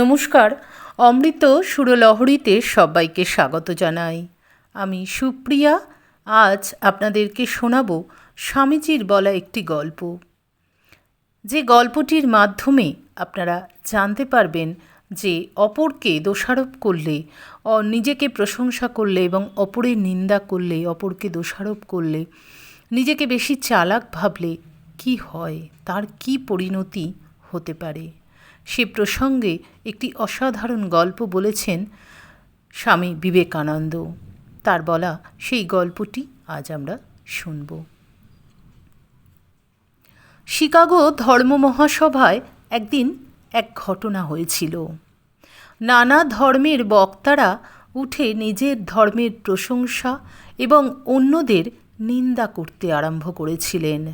নমস্কার। অমৃত সুরলহরীতে সবাইকে স্বাগত জানাই। আমি সুপ্রিয়া, আজ আপনাদেরকে শোনাব স্বামীজির বলা একটি গল্প। যে গল্পটির মাধ্যমে আপনারা জানতে পারবেন যে অপরকে দোষারোপ করলে, অ, নিজেকে প্রশংসা করলে এবং অপরের নিন্দা করলে, অপরকে দোষারোপ করলে, নিজেকে বেশি চালাক ভাবলে কি হয়, তার কি পরিণতি হতে পারে? সে প্রসঙ্গে একটি অসাধারণ গল্প বলেছেন স্বামী বিবেকানন্দ। তার বলা সেই গল্পটি আজ আমরা শুনব। শিকাগো ধর্ম মহাসভায় একদিন এক ঘটনা হয়েছিল। নানা ধর্মের বক্তারা উঠে নিজের ধর্মের প্রশংসা এবং অন্যদের নিন্দা করতে আরম্ভ করেছিলেন।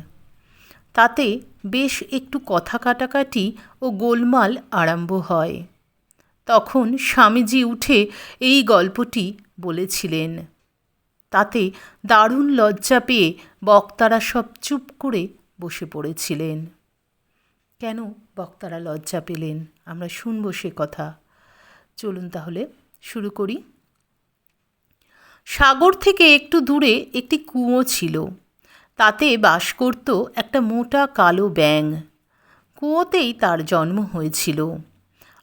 তাতে বেশ একটু কথা কাটাকাটি ও গোলমাল আরম্ভ হয়। তখন স্বামীজি উঠে এই গল্পটি বলেছিলেন। তাতে দারুণ লজ্জা পেয়ে বক্তারা সব চুপ করে বসে পড়েছিলেন। কেন বক্তারা লজ্জা পেলেন? আমরা শুনব সে কথা। চলুন তাহলে শুরু করি। সাগর থেকে একটু দূরে একটি কুঁয়ো ছিল। তাতে বাস করত একটা মোটা কালো ব্যাঙ। কুয়োতেই তার জন্ম হয়েছিল।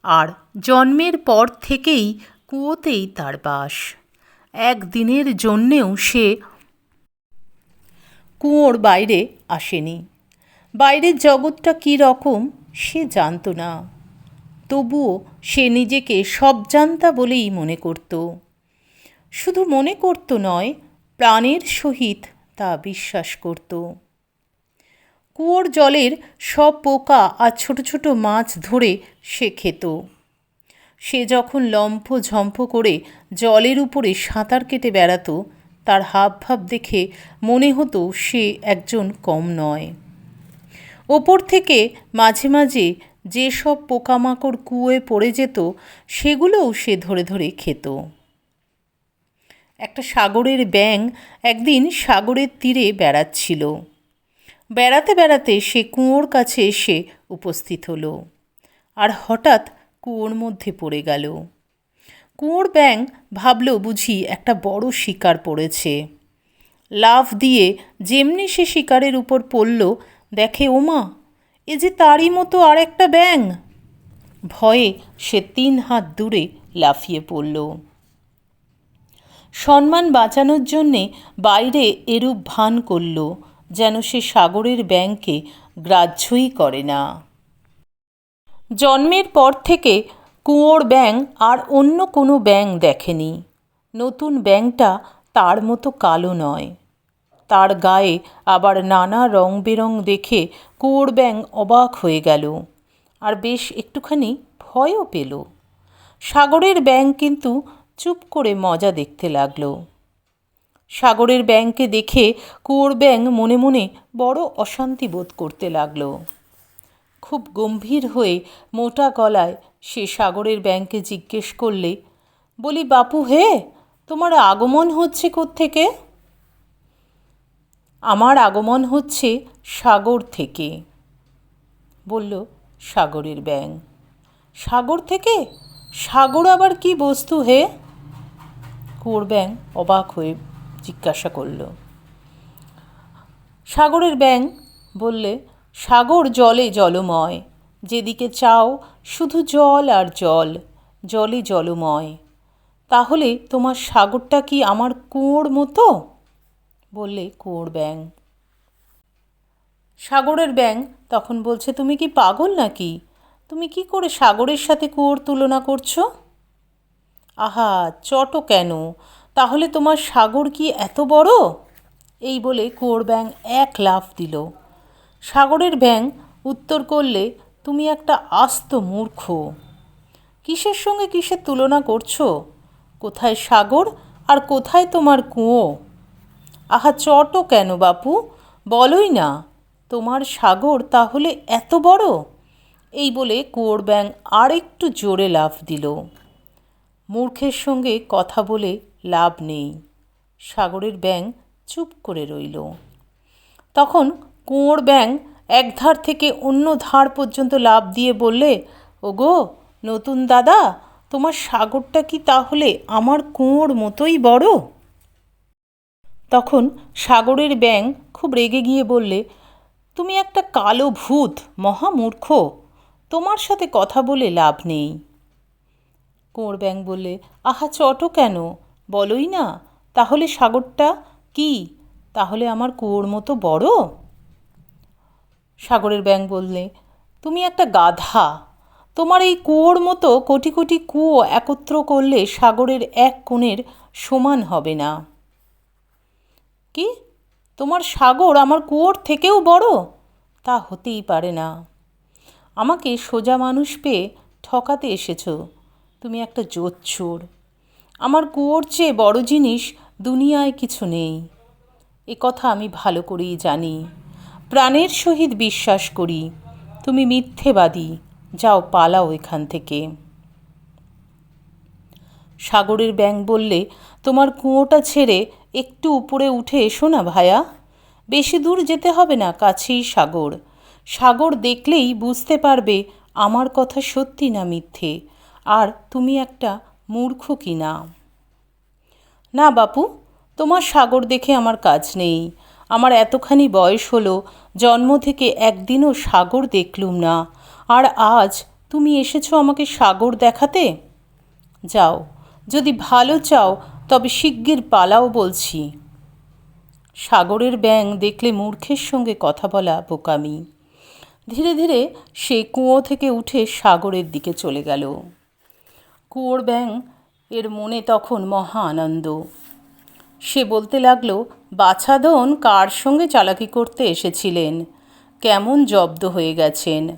আর জন্মের পর থেকেই কুয়োতেই তার বাস। একদিনের জন্যেও সে কুয়োর বাইরে আসেনি। বাইরের জগৎটা কী রকম সে জানত না। তবুও সে নিজেকে সব জানতা বলেই মনে করত। শুধু মনে করত নয়, প্রাণের সহিত তা বিশ্বাস করত। কুয়োর জলের সব পোকা আর ছোট ছোট মাছ ধরে সে খেত। সে যখন লম্ফ ঝম্প করে জলের উপরে সাঁতার কেটে বেড়াতো, তার হাবভাব দেখে মনে হতো সে একজন কম নয়। ওপর থেকে মাঝে মাঝে যেসব পোকামাকড় কুয়োয় পড়ে যেত, সেগুলোও সে ধরে ধরে খেত। একটা সাগরের ব্যাঙ একদিন সাগরের তীরে বেড়াচ্ছিল। বেড়াতে বেড়াতে সে কুয়োর কাছে এসে উপস্থিত হলো আর হঠাৎ কুয়োর মধ্যে পড়ে গেল। কুয়োর ব্যাঙ ভাবল বুঝি একটা বড় শিকার পড়েছে। লাফ দিয়ে যেমনি সে শিকারের উপর পড়ল, দেখে, ওমা, এ যে তারই মতো আর একটা ব্যাঙ! ভয়ে সে তিন হাত দূরে লাফিয়ে পড়ল। সম্মান বাঁচানোর জন্যে বাইরে এরূপ ভান করল, যেন সে সাগরের ব্যাংকে গ্রাহ্যই করে না। জন্মের পর থেকে কুয়োর ব্যাং আর অন্য কোনো ব্যাং দেখেনি। নতুন ব্যাংটা তার মতো কালো নয়। তার গায়ে আবার নানা রং বেরং দেখে কুয়োর ব্যাং অবাক হয়ে গেল আর বেশ একটুখানি ভয়ও পেল। সাগরের ব্যাং কিন্তু চুপ করে মজা দেখতে লাগল। সাগরের ব্যাংকে দেখে কুয়োর ব্যাং মনে মনে বড় অশান্তি বোধ করতে লাগল। খুব গম্ভীর হয়ে মোটা গলায় সে সাগরের ব্যাংকে জিজ্ঞেস করলে, বলি, বাপু হে, তোমার আগমন হচ্ছে থেকে আমার আগমন হচ্ছে সাগর থেকে, বলল সাগরের ব্যাং। সাগর থেকে? সাগর আবার কি বস্তু হে? কুয়োর ব্যাং অবাক হয়ে জিজ্ঞাসা করল, সাগরের ব্যাং বললে, সাগর জলে জলময়, যেদিকে চাও শুধু জল আর জল, জলে জলময়। তাহলে তোমার সাগরটা কি আমার কুয়োর মতো? বললে কুয়োর ব্যাং সাগরের ব্যাং তখন বলছে, তুমি কি পাগল নাকি? তুমি কি করে সাগরের সাথে কুয়োর তুলনা করছ? আহা চটো কেন? তাহলে তোমার সাগর কি এত বড়? এই বলে কুয়োর ব্যাং এক লাফ দিল। সাগরের ব্যাং উত্তর করলে, তুমি একটা আস্ত মূর্খ। কিসের সঙ্গে কিসের তুলনা করছ? কোথায় সাগর আর কোথায় তোমার কুঁয়ো? আহা চটো কেন বাপু? বলোই না। তোমার সাগর তাহলে এত বড়? এই বলে কুয়োর ব্যাং আর একটু জোরে লাফ দিল। মূর্খের সঙ্গে কথা বলে লাভ নেই। সাগরের ব্যাং চুপ করে রইল। তখন কুঁয়োর ব্যাং এক ধার থেকে অন্য ধার পর্যন্ত লাভ দিয়ে বললে, ওগো, নতুন দাদা, তোমার সাগরটা কি তাহলে আমার কুঁয়োর মতোই বড়? তখন সাগরের ব্যাং খুব রেগে গিয়ে বললে, তুমি একটা কালো ভূত, মহামূর্খ। তোমার সাথে কথা বলে লাভ নেই। কুঁয়োর ব্যাং বললে আহা, চটো কেন? বলোই না। তাহলে সাগরটা কি? তাহলে আমার কুয়োর মতো বড়? সাগরের ব্যাং বললে, তুমি একটা গাধা। তোমার এই কুয়োর মতো কোটি কোটি কুয়ো একত্র করলে সাগরের এক কোণের সমান হবে না। কি? তোমার সাগর আমার কুয়োর থেকেও বড়? তা হতেই পারে না। আমাকে সোজা মানুষ পেয়ে ঠকাতে এসেছ। তুমি একটা জোচ্চোর আমার কুয়োর চেয়ে বড় জিনিস দুনিয়ায় কিছু নেই। এ কথা আমি ভালো করেই জানি। প্রাণের সহিত বিশ্বাস করি। তুমি মিথ্যেবাদী। যাও পালাও এখান থেকে। সাগরের ব্যাং বললে, তোমার কুয়োটা ছেড়ে একটু উপরে উঠে এসো না ভায়া। বেশি দূর যেতে হবে না, কাছেই সাগর। সাগর দেখলেই বুঝতে পারবে আমার কথা সত্যি না মিথ্যে। আর তুমি একটা মূর্খ কি না না বাপু, তোমার সাগর দেখে আমার কাজ নেই। আমার এতখানি বয়স হলো, জন্ম থেকে একদিনও সাগর দেখলুম না। আর আজ তুমি এসেছ আমাকে সাগর দেখাতে? যাও, যদি ভালো চাও, তবে শিগগির পালাও বলছি। সাগরের ব্যাং দেখলে মূর্খের সঙ্গে কথা বলা বোকামি। ধীরে ধীরে সে কুঁয়ো থেকে উঠে সাগরের দিকে চলে গেল। কুয়োর ব্যাং এর মনে তখন মহা আনন্দ। সে বলতে লাগল, বাছাধন কার সঙ্গে চালাকি করতে এসেছিলেন? কেমন জব্দ হয়ে গেছেন?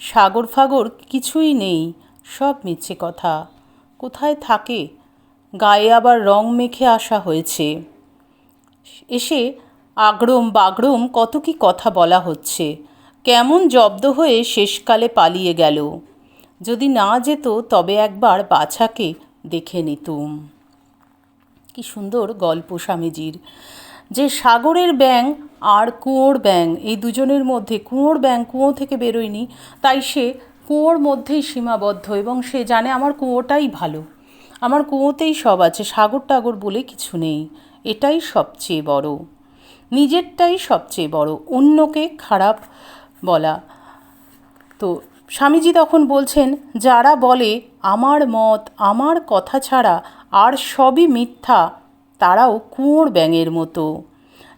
সাগর ফাগর কিছুই নেই, সব মিথ্যে কথা। কোথায় থাকে? গায়ে আবার রং মেখে আসা হয়েছে। এসে আগ্রম বাগড়ম কত কি কথা বলা হচ্ছে। কেমন জব্দ হয়ে শেষকালে পালিয়ে গেল। যদি না যেত, তবে একবার বাছাকে দেখে নিতুম। কি সুন্দর গল্প স্বামীজির। যে সাগরের ব্যাং আর কুয়োর ব্যাং এই দুজনের মধ্যে কুয়োর ব্যাং কুয়ো থেকে বেরোয়নি, তাই সে কুয়োর মধ্যেই সীমাবদ্ধ এবং সে জানে আমার কুয়োটাই ভালো। আমার কুয়োতেই সব আছে, সাগর টাগর বলে কিছু নেই, এটাই সবচেয়ে বড়। নিজেরটাই সবচেয়ে বড়, অন্যকে খারাপ বলা। তো স্বামীজি তখন বলছেন, যারা বলে, আমার মত, আমার কথা ছাড়া আর সবই মিথ্যা তারাও কুয়োর ব্যাঙের মতো।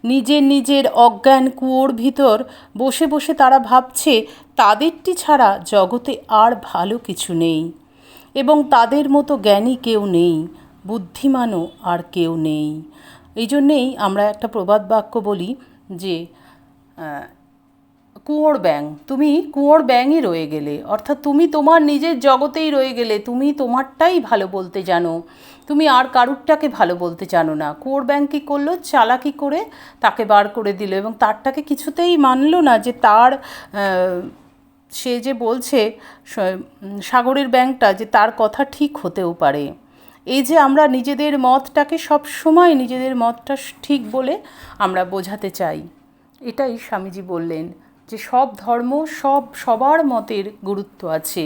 নিজের নিজের অজ্ঞান কুয়োর ভিতর বসে বসে তারা ভাবছে, তাদেরটি ছাড়া জগতে আর ভালো কিছু নেই এবং তাদের মতো জ্ঞানী কেউ নেই, বুদ্ধিমানও আর কেউ নেই। এই জন্যেই আমরা একটা প্রবাদ বাক্য বলি যে কুয়োর ব্যাং তুমি কুয়োর ব্যাঙই রয়ে গেলে। অর্থাৎ তুমি তোমার নিজের জগতেই রয়ে গেলে, তুমি তোমারটাই ভালো বলতে জানো। তুমি আর কারুরটাকে ভালো বলতে জানো না। কুয়োর ব্যাং কী করল? চালাকি করে তাকে বার করে দিল এবং তারটাকে কিছুতেই মানলো না যে তার সে যে বলছে সাগরের ব্যাংকটা যে তার কথা ঠিক হতেও পারে। এই যে আমরা নিজেদের মতটাকে সব সময় নিজেদের মতটা ঠিক বলে আমরা বোঝাতে চাই। এটাই স্বামীজি বললেন। যে সব ধর্ম, সব সবার মতের গুরুত্ব আছে।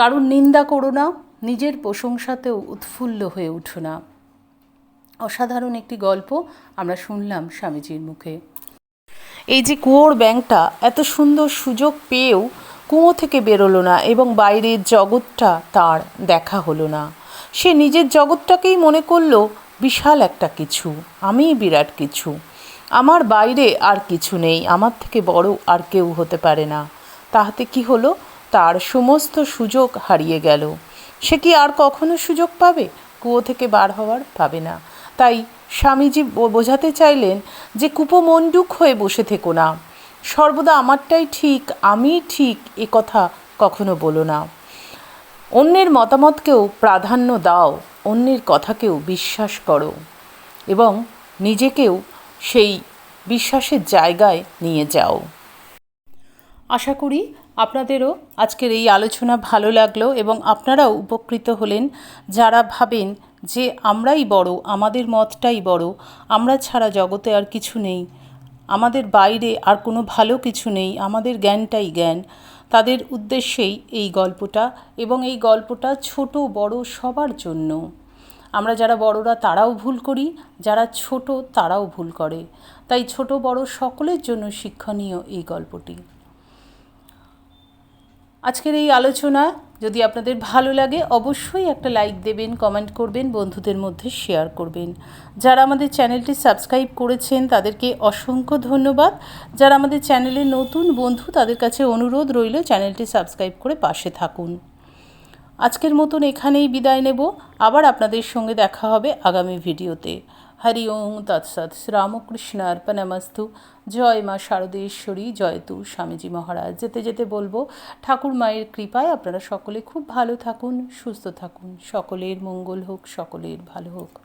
কারণ নিন্দা করো না, নিজের প্রশংসাতেও উৎফুল্ল হয়ে উঠো না। অসাধারণ একটি গল্প আমরা শুনলাম স্বামীজির মুখে। এই যে কুয়োর ব্যাংকটা, এত সুন্দর সুযোগ পেয়েও কুয়ো থেকে বেরোলো না এবং বাইরের জগৎটা তার দেখা হলো না। সে নিজের জগৎটাকেই মনে করল, বিশাল একটা কিছু, আমিই বিরাট কিছু। আমার বাইরে আর কিছু নেই, আমার থেকে বড় আর কেউ হতে পারে না। তাহাতে কি হলো? তার সমস্ত সুযোগ হারিয়ে গেল। সে কি আর কখনো সুযোগ পাবে? কুয়ো থেকে বার হওয়ার পাবে না। তাই স্বামীজি বোঝাতে চাইলেন যে কুপমণ্ডুক হয়ে বসে থেকো না। সর্বদা আমারটাই ঠিক, আমি ঠিক এ কথা কখনো বলো না। অন্যের মতামতকেও প্রাধান্য দাও, অন্যের কথাকেও বিশ্বাস করো এবং নিজেকেও সেই বিশ্বাসের জায়গায় নিয়ে যাও। আশা করি আপনাদেরও আজকের এই আলোচনা ভালো লাগল এবং আপনারাও উপকৃত হলেন। যারা ভাবেন যে আমরাই বড়, আমাদের মতটাই বড়, আমরা ছাড়া জগতে আর কিছু নেই, আমাদের বাইরে আর কোনো ভালো কিছু নেই, আমাদের জ্ঞানটাই জ্ঞান, তাদের উদ্দেশ্যেই এই গল্পটা এবং এই গল্পটা ছোট, বড় সবার জন্য। আমরা যারা বড়রা তারাও ভুল করি, যারা ছোট তারাও ভুল করে। তাই ছোট বড় সকলের জন্য শিক্ষণীয় এই গল্পটি। আজকের এই আলোচনা যদি আপনাদের ভালো লাগে, অবশ্যই একটা লাইক দেবেন, কমেন্ট করবেন, বন্ধুদের মধ্যে শেয়ার করবেন। যারা আমাদের চ্যানেলটি সাবস্ক্রাইব করেছেন, তাদেরকে অসংখ্য ধন্যবাদ। যারা আমাদের চ্যানেলের নতুন বন্ধু, তাদের কাছে অনুরোধ রইল চ্যানেলটি সাবস্ক্রাইব করে পাশে থাকুন। আজকের মতন এখানেই বিদায় নেব। আবার আপনাদের সঙ্গে দেখা হবে আগামী ভিডিওতে। হরি ওম, তৎসৎ। অর্পণমস্তু জয় মা শারদেশ্বরী। জয়তু স্বামীজি মহারাজ। যেতে যেতে বলব, ঠাকুর মায়ের কৃপায় আপনারা সকলে খুব ভালো থাকুন, সুস্থ থাকুন। সকলের মঙ্গল হোক, সকলের ভালো হোক।